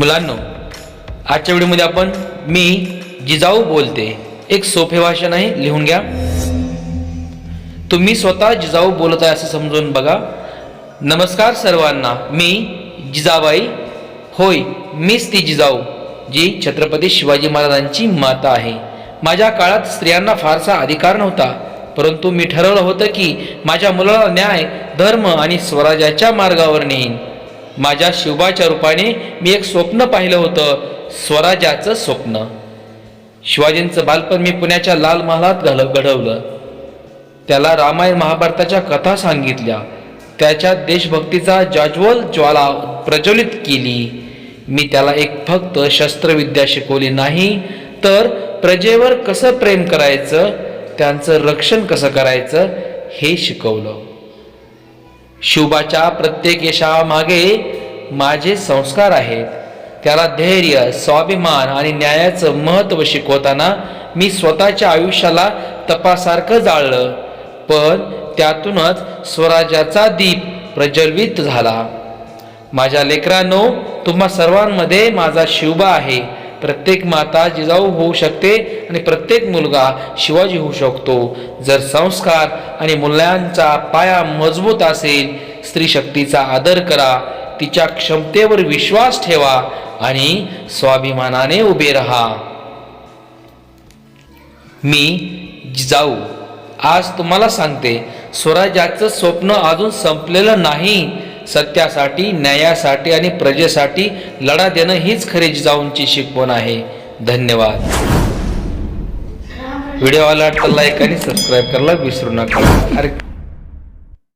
मुलांनो आजच्या व्हिडिओमध्ये आपण मी जिजाऊ बोलते. एक सोपे भाषण आहे लिहून घ्या. तुम्ही स्वतः जिजाऊ बोलत आहे असं समजून बघा. नमस्कार सर्वांना मी जिजाबाई. होय मीच ती जिजाऊ जी छत्रपती शिवाजी महाराजांची माता आहे. माझ्या काळात स्त्रियांना फारसा अधिकार नव्हता परंतु मी ठरवलं होतं की माझ्या मुलाला न्याय धर्म आणि स्वराज्याच्या मार्गावर नेईन. माझ्या शिवबाच्या रूपाने मी एक स्वप्न पाहिलं होतं स्वराज्याचं स्वप्न. शिवाजींचं बालपण मी पुण्याच्या लाल महालात घाल घडवलं. त्याला रामायण महाभारताच्या कथा सांगितल्या. त्याच्या देशभक्तीचा जाज्वल ज्वाला प्रज्वलित केली. मी त्याला एक फक्त शस्त्रविद्या शिकवली नाही तर प्रजेवर कसं प्रेम करायचं त्यांचं रक्षण कसं करायचं हे शिकवलं. शिवबाच्या प्रत्येक यशामागे माझे संस्कार आहेत. त्याला धैर्य स्वाभिमान आणि न्यायाचं महत्त्व शिकवताना मी स्वतःच्या आयुष्याला तपासारखं जाळलं. पण त्यातूनच स्वराज्याचा दीप प्रज्वलित झाला. माझ्या लेकरांनो तुम्हा सर्वांमध्ये माझा शिवबा आहे. प्रत्येक माता जिजाऊ होऊ शकते आणि प्रत्येक मुलगा शिवाजी होऊ शकतो. जर संस्कार आणि मूल्यांचा पाया मजबूत असेल स्त्री शक्तीचा आदर करा तिच्या क्षमतेवर विश्वास ठेवा आणि स्वाभिमानाने उभे राहा. मी जिजाऊ आज तुम्हाला सांगते स्वराज्याचं स्वप्न अजून संपलेलं नाही सत्यासाठी न्यायासाठी आणि प्रजेसाठी लढा देणं हीच खरी जाऊनची शिकवण आहे. धन्यवाद. व्हिडिओ आवडला तर लाईक आणि सबस्क्राईब करायला विसरू नका. अरे